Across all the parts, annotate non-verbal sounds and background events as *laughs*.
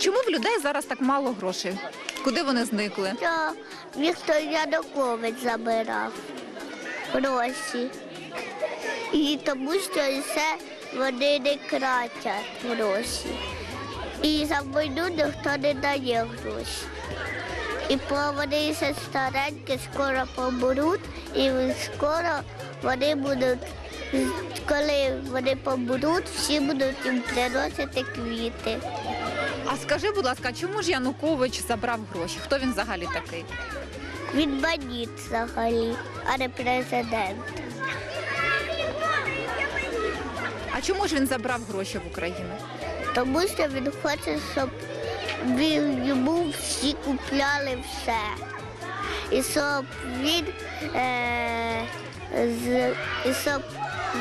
Чому в людей зараз так мало грошей? Куди вони зникли? Що Віктор Янукович забирав гроші. І тому що все вони не кратять гроші. І за війну ніхто не дає гроші. І вони ще старенькі скоро помруть, і скоро вони будуть, коли вони помруть, всі будуть їм приносити квіти. А скажи, будь ласка, чому ж Янукович забрав гроші? Хто він взагалі такий? Він бандит взагалі, а не президент. А чому ж він забрав гроші в Україну? Тому що він хоче, щоб він, йому всі купляли все. І щоб він, е, з, і щоб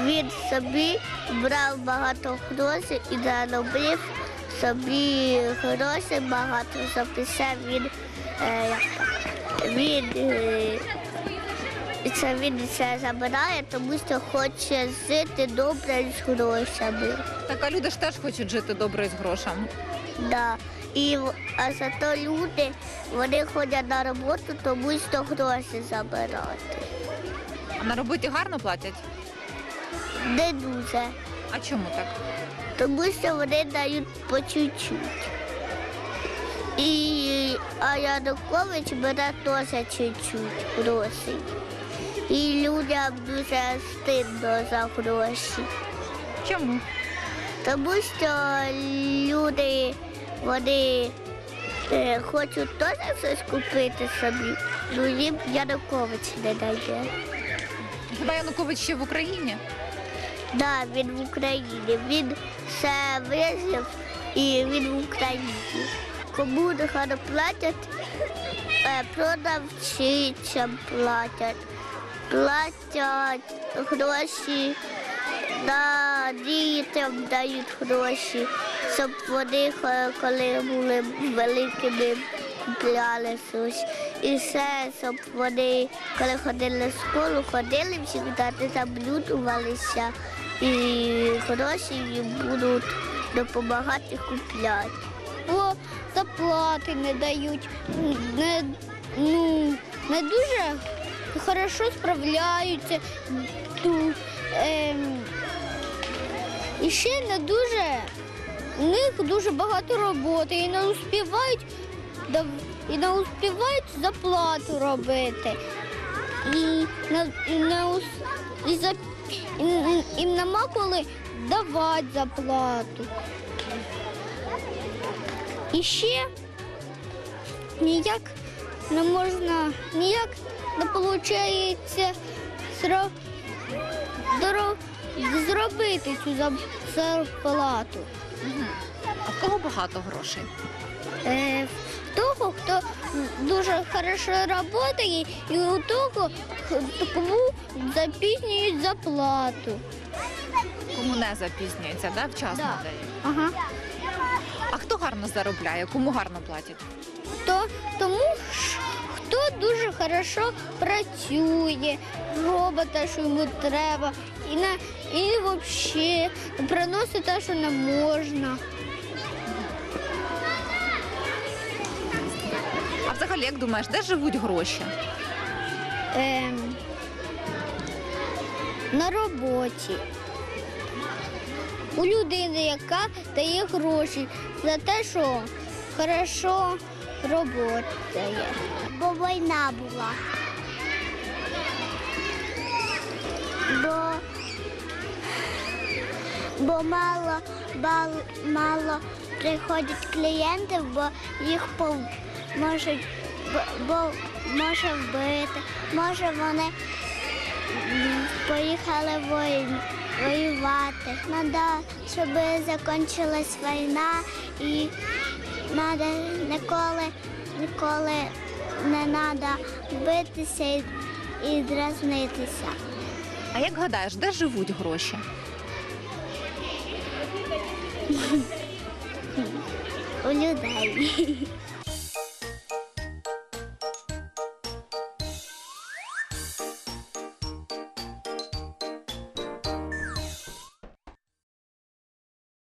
він собі брав багато грошей і заробив собі грошей багато, все він, е, він е, це він це забирає, тому що хоче жити добре з грошами. Так, а люди ж теж хочуть жити добре з грошами. Да. І а зато люди вони ходять на роботу, тому що гроші забирати. А на роботі гарно платять? Не дуже. А чому так? Тому що вони дають по чуть-чуть. І а Янукович бере теж чуть-чуть грошей. І людям дуже стидно за гроші. Чому? Тому що люди вони е, хочуть теж щось купити собі, ну їм Янукович не дає. Хіба Янукович ще в Україні? Да, він в Україні. Він все вижив і він в Україні. Кому нехай платять, е, продавчицям платять, платять гроші, на дітям дають гроші, щоб вони, е, коли були великими, купляли щось. І все, щоб вони, коли ходили в школу, ходили завжди, не заблюдувалися, і гроші їм будуть допомагати купляти. Бо заплати не дають, не, ну, не дуже хорошо справляються. Ту, ем, і ще не дуже, у них дуже багато роботи і не успівають, і не успівають заплату робити. І, не, і, не, і, за, і, їм нема коли давати заплату. І ще ніяк не можна, ніяк не виходить зробити цю зап- зарплату. А в кого багато грошей? Е, в того, хто дуже хорошо працює, і у того, кому запізнюють заплату. Кому не запізнюється, да? вчасно Да. дають. Ага. А хто гарно заробляє? Кому гарно платять? То, тому ж, хто дуже хорошо працює, робить те, що йому треба, і, на, і взагалі приносить те, що не можна. А взагалі, як думаєш, де живуть гроші? Ем, на роботі. У людини, яка дає гроші за те, що хорошо працює. Бо війна була. Бо, бо мало, мало, мало приходять клієнтів, бо їх пов... можуть бо, бо може вбити, може вони поїхали воїн, воювати. Треба, щоб закінчилась війна і треба ніколи, ніколи не треба битися і, і дразнитися. А як гадаєш, де живуть гроші? *laughs* У людей.